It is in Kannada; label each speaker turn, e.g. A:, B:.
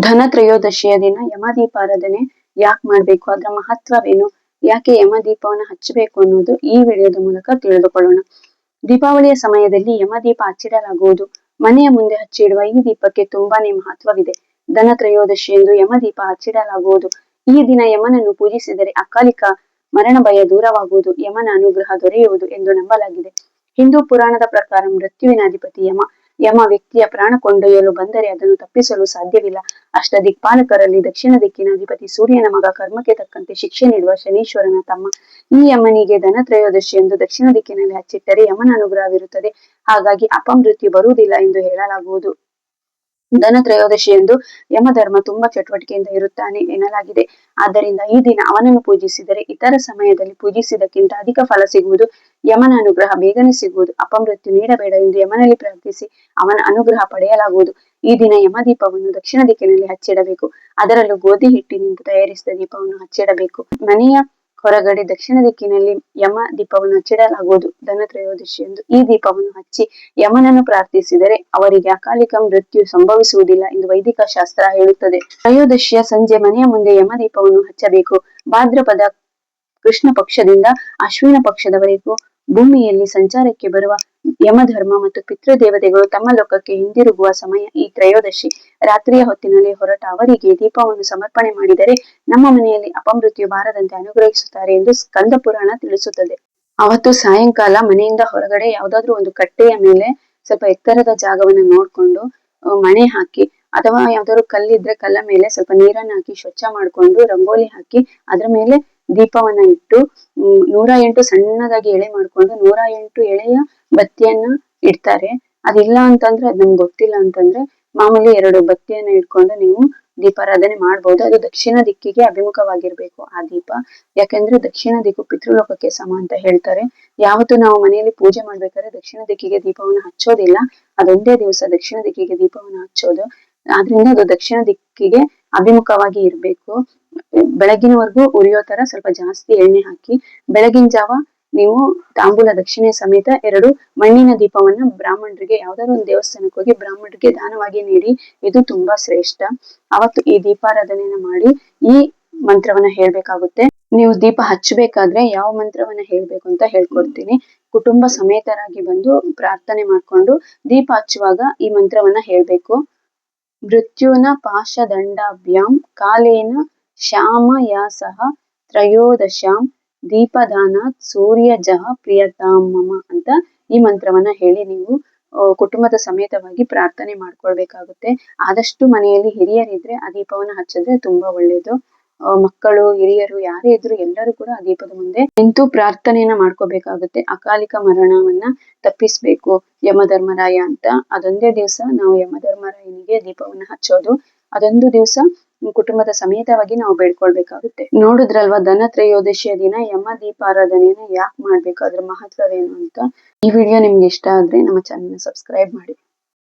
A: ಧನ ತ್ರಯೋದಶಿಯ ದಿನ ಯಮದೀಪಾರಾಧನೆ ಯಾಕೆ ಮಾಡ್ಬೇಕು? ಅದರ ಮಹತ್ವವೇನು? ಯಾಕೆ ಯಮದೀಪವನ್ನು ಹಚ್ಚಬೇಕು ಅನ್ನೋದು ಈ ವಿಡಿಯೋದ ಮೂಲಕ ತಿಳಿದುಕೊಳ್ಳೋಣ. ದೀಪಾವಳಿಯ ಸಮಯದಲ್ಲಿ ಯಮದೀಪ ಹಚ್ಚಿಡಲಾಗುವುದು. ಮನೆಯ ಮುಂದೆ ಹಚ್ಚಿಡುವ ಈ ದೀಪಕ್ಕೆ ತುಂಬಾನೇ ಮಹತ್ವವಿದೆ. ಧನ ತ್ರಯೋದಶಿ ಎಂದು ಯಮದೀಪ ಹಚ್ಚಿಡಲಾಗುವುದು. ಈ ದಿನ ಯಮನನ್ನು ಪೂಜಿಸಿದರೆ ಅಕಾಲಿಕ ಮರಣ ಭಯ ದೂರವಾಗುವುದು, ಯಮನ ಅನುಗ್ರಹ ದೊರೆಯುವುದು ಎಂದು ನಂಬಲಾಗಿದೆ. ಹಿಂದೂ ಪುರಾಣದ ಪ್ರಕಾರ ಮೃತ್ಯುವಿನ ಅಧಿಪತಿ ಯಮ. ಯಮ ವ್ಯಕ್ತಿಯ ಪ್ರಾಣ ಕೊಂಡೊಯ್ಯಲು ಬಂದರೆ ಅದನ್ನು ತಪ್ಪಿಸಲು ಸಾಧ್ಯವಿಲ್ಲ. ಅಷ್ಟ ದಿಕ್ಪಾಲಕರಲ್ಲಿ ದಕ್ಷಿಣ ದಿಕ್ಕಿನ ಅಧಿಪತಿ ಸೂರ್ಯನ ಮಗ ಕರ್ಮಕ್ಕೆ ತಕ್ಕಂತೆ ಶಿಕ್ಷೆ ನೀಡುವ ಶನೀಶ್ವರನ ತಮ್ಮ. ಈ ಯಮನಿಗೆ ಧನ ಎಂದು ದಕ್ಷಿಣ ದಿಕ್ಕಿನಲ್ಲಿ ಹಚ್ಚಿಟ್ಟರೆ ಯಮನ ಅನುಗ್ರಹವಿರುತ್ತದೆ. ಹಾಗಾಗಿ ಅಪಮೃತ್ಯು ಬರುವುದಿಲ್ಲ ಎಂದು ಹೇಳಲಾಗುವುದು. ಧನ ತ್ರಯೋದಶಿ ಎಂದು ಯಮಧರ್ಮ ತುಂಬಾ ಚಟುವಟಿಕೆಯಿಂದ ಇರುತ್ತಾನೆ ಎನ್ನಲಾಗಿದೆ. ಆದ್ದರಿಂದ ಈ ದಿನ ಅವನನ್ನು ಪೂಜಿಸಿದರೆ ಇತರ ಸಮಯದಲ್ಲಿ ಪೂಜಿಸಿದಕ್ಕಿಂತ ಅಧಿಕ ಫಲ ಸಿಗುವುದು ಯಮನ ಅನುಗ್ರಹ, ಬೇಗನೆ ಸಿಗುವುದು, ಅಪಮೃತ್ಯು ನೀಡಬೇಡ ಎಂದು ಯಮನಲ್ಲಿ ಪ್ರಾರ್ಥಿಸಿ ಅವನ ಅನುಗ್ರಹ ಪಡೆಯಲಾಗುವುದು. ಈ ದಿನ ಯಮದೀಪವನ್ನು ದಕ್ಷಿಣ ದಿಕ್ಕಿನಲ್ಲಿ ಹಚ್ಚಿಡಬೇಕು. ಅದರಲ್ಲೂ ಗೋಧಿ ಹಿಟ್ಟಿನಿಂದ ತಯಾರಿಸಿದ ದೀಪವನ್ನು ಹಚ್ಚಿಡಬೇಕು. ಮನೆಯ ಹೊರಗಡೆ ದಕ್ಷಿಣ ದಿಕ್ಕಿನಲ್ಲಿ ಯಮ ದೀಪವನ್ನು ಹಚ್ಚಿಡಲಾಗುವುದು, ಧನ ತ್ರಯೋದಶಿ ಎಂದು ಈ ದೀಪವನ್ನು ಹಚ್ಚಿ ಯಮನನ್ನು ಪ್ರಾರ್ಥಿಸಿದರೆ ಅವರಿಗೆ ಅಕಾಲಿಕ ಮೃತ್ಯು ಸಂಭವಿಸುವುದಿಲ್ಲ ಎಂದು ವೈದಿಕ ಶಾಸ್ತ್ರ ಹೇಳುತ್ತದೆ. ತ್ರಯೋದಶಿಯ ಸಂಜೆ ಮನೆಯ ಮುಂದೆ ಯಮ ದೀಪವನ್ನು ಹಚ್ಚಬೇಕು. ಭಾದ್ರಪದ ಕೃಷ್ಣ ಪಕ್ಷದಿಂದ ಅಶ್ವಿನ ಪಕ್ಷದವರೆಗೂ ಭೂಮಿಯಲ್ಲಿ ಸಂಚಾರಕ್ಕೆ ಬರುವ ಯಮಧರ್ಮ ಮತ್ತು ಪಿತೃದೇವತೆಗಳು ತಮ್ಮ ಲೋಕಕ್ಕೆ ಹಿಂದಿರುಗುವ ಸಮಯ ಈ ತ್ರಯೋದಶಿ. ರಾತ್ರಿಯ ಹೊತ್ತಿನಲ್ಲಿ ಹೊರಟ ಅವರಿಗೆ ದೀಪವನ್ನು ಸಮರ್ಪಣೆ ಮಾಡಿದರೆ ನಮ್ಮ ಮನೆಯಲ್ಲಿ ಅಪಮೃತ್ಯು ಬಾರದಂತೆ ಅನುಗ್ರಹಿಸುತ್ತಾರೆ ಎಂದು ಸ್ಕಂದ ಪುರಾಣ ತಿಳಿಸುತ್ತದೆ. ಅವತ್ತು ಸಾಯಂಕಾಲ ಮನೆಯಿಂದ ಹೊರಗಡೆ ಯಾವ್ದಾದ್ರು ಒಂದು ಕಟ್ಟೆಯ ಮೇಲೆ ಸ್ವಲ್ಪ ಎತ್ತರದ ಜಾಗವನ್ನು ನೋಡ್ಕೊಂಡು ಮಣೆ ಹಾಕಿ ಅಥವಾ ಯಾವ್ದಾದ್ರು ಕಲ್ಲಿದ್ರೆ ಕಲ್ಲ ಮೇಲೆ ಸ್ವಲ್ಪ ನೀರನ್ನ ಹಾಕಿ ಸ್ವಚ್ಛ ಮಾಡ್ಕೊಂಡು, ರಂಗೋಲಿ ಹಾಕಿ, ಅದ್ರ ಮೇಲೆ ದೀಪವನ್ನ ಇಟ್ಟು ನೂರ ಎಂಟು ಸಣ್ಣದಾಗಿ ಎಳೆ ಮಾಡ್ಕೊಂಡು ನೂರ ಎಂಟು ಎಳೆಯ ಬತ್ತಿಯನ್ನ ಇಡ್ತಾರೆ. ಅದಿಲ್ಲ ಅಂತಂದ್ರೆ ಅದ್ ನಮ್ಗೆ ಗೊತ್ತಿಲ್ಲ ಅಂತಂದ್ರೆ ಮಾಮೂಲಿ ಎರಡು ಬತ್ತಿಯನ್ನ ಇಟ್ಕೊಂಡು ನೀವು ದೀಪಾರಾಧನೆ ಮಾಡ್ಬೋದು. ಅದು ದಕ್ಷಿಣ ದಿಕ್ಕಿಗೆ ಅಭಿಮುಖವಾಗಿರ್ಬೇಕು ಆ ದೀಪ. ಯಾಕಂದ್ರೆ ದಕ್ಷಿಣ ದಿಕ್ಕು ಪಿತೃಲೋಕಕ್ಕೆ ಸಮ ಅಂತ ಹೇಳ್ತಾರೆ. ಯಾವತ್ತು ನಾವು ಮನೆಯಲ್ಲಿ ಪೂಜೆ ಮಾಡ್ಬೇಕಾದ್ರೆ ದಕ್ಷಿಣ ದಿಕ್ಕಿಗೆ ದೀಪವನ್ನು ಹಚ್ಚೋದಿಲ್ಲ. ಅದೊಂದೇ ದಿವಸ ದಕ್ಷಿಣ ದಿಕ್ಕಿಗೆ ದೀಪವನ್ನು ಹಚ್ಚೋದು. ಆದ್ರಿಂದ ಅದು ದಕ್ಷಿಣ ದಿಕ್ಕಿಗೆ ಅಭಿಮುಖವಾಗಿ ಇರ್ಬೇಕು. ಬೆಳಗಿನವರೆಗೂ ಉರಿಯೋ ತರ ಸ್ವಲ್ಪ ಜಾಸ್ತಿ ಎಣ್ಣೆ ಹಾಕಿ, ಬೆಳಗಿನ ಜಾವ ನೀವು ತಾಂಬೂಲ ದಕ್ಷಿಣೆ ಸಮೇತ ಎರಡು ಮಣ್ಣಿನ ದೀಪವನ್ನ ಬ್ರಾಹ್ಮಣರಿಗೆ, ಯಾವ್ದಾದ್ರು ಒಂದು ದೇವಸ್ಥಾನಕ್ಕೆ ಹೋಗಿ ಬ್ರಾಹ್ಮಣರಿಗೆ ದಾನವಾಗಿ ನೀಡಿ, ಇದು ತುಂಬಾ ಶ್ರೇಷ್ಠ. ಅವತ್ತು ಈ ದೀಪಾರಾಧನೆಯನ್ನ ಮಾಡಿ ಈ ಮಂತ್ರವನ್ನ ಹೇಳ್ಬೇಕಾಗುತ್ತೆ. ನೀವು ದೀಪ ಹಚ್ಚಬೇಕಾದ್ರೆ ಯಾವ ಮಂತ್ರವನ್ನ ಹೇಳ್ಬೇಕು ಅಂತ ಹೇಳ್ಕೊಡ್ತೀನಿ. ಕುಟುಂಬ ಸಮೇತರಾಗಿ ಬಂದು ಪ್ರಾರ್ಥನೆ ಮಾಡ್ಕೊಂಡು ದೀಪ ಹಚ್ಚುವಾಗ ಈ ಮಂತ್ರವನ್ನ ಹೇಳ್ಬೇಕು. ಮೃತ್ಯುನ ಪಾಶದಂಡಾಭ್ಯಾಂ, ಕಾಲೇನ ಶ್ಯಾಮಯಾಸಹ ತ್ರಯೋದಶಾಂ ದೀಪದಾನಾತ್ ಸೂರ್ಯ ಜಹ ಪ್ರಿಯತಾಂ ಮಮ ಅಂತ ಈ ಮಂತ್ರವನ್ನ ಹೇಳಿ ನೀವು ಕುಟುಂಬದ ಸಮೇತವಾಗಿ ಪ್ರಾರ್ಥನೆ ಮಾಡ್ಕೊಳ್ಬೇಕಾಗುತ್ತೆ. ಆದಷ್ಟು ಮನೆಯಲ್ಲಿ ಹಿರಿಯರಿದ್ರೆ ಆ ದೀಪವನ್ನ ಹಚ್ಚಿದ್ರೆ ತುಂಬಾ ಒಳ್ಳೇದು. ಮಕ್ಕಳು, ಹಿರಿಯರು, ಯಾರೇ ಇದ್ರು ಎಲ್ಲರೂ ಕೂಡ ಆ ದೀಪದ ಮುಂದೆ ನಿಂತು ಪ್ರಾರ್ಥನೆಯನ್ನ ಮಾಡ್ಕೋಬೇಕಾಗುತ್ತೆ. ಅಕಾಲಿಕ ಮರಣವನ್ನ ತಪ್ಪಿಸ್ಬೇಕು. ಯಮಧರ್ಮರಾಯ ಅಂತ. ಅದೊಂದೇ ದಿವಸ ನಾವು ಯಮಧರ್ಮರಾಯನಿಗೆ ದೀಪವನ್ನ ಹಚ್ಚೋದು. ಅದೊಂದು ದಿವಸ ಕುಟುಂಬದ ಸಮೇತವಾಗಿ ನಾವು ಬೇಡ್ಕೊಳ್ಬೇಕಾಗುತ್ತೆ. ನೋಡಿದ್ರಲ್ವಾ, ಧನ ತ್ರಯೋದಶಿಯ ದಿನ ಯಮ ದೀಪಾರಾಧನೆಯನ್ನ ಯಾಕೆ ಮಾಡ್ಬೇಕು? ಅದ್ರ ಮಹತ್ವವೇನು ಅಂತ ಈ ವಿಡಿಯೋ ನಿಮ್ಗೆ ಇಷ್ಟ ಆದ್ರೆ ನಮ್ಮ ಚಾನೆಲ್ ಸಬ್ಸ್ಕ್ರೈಬ್ ಮಾಡಿ.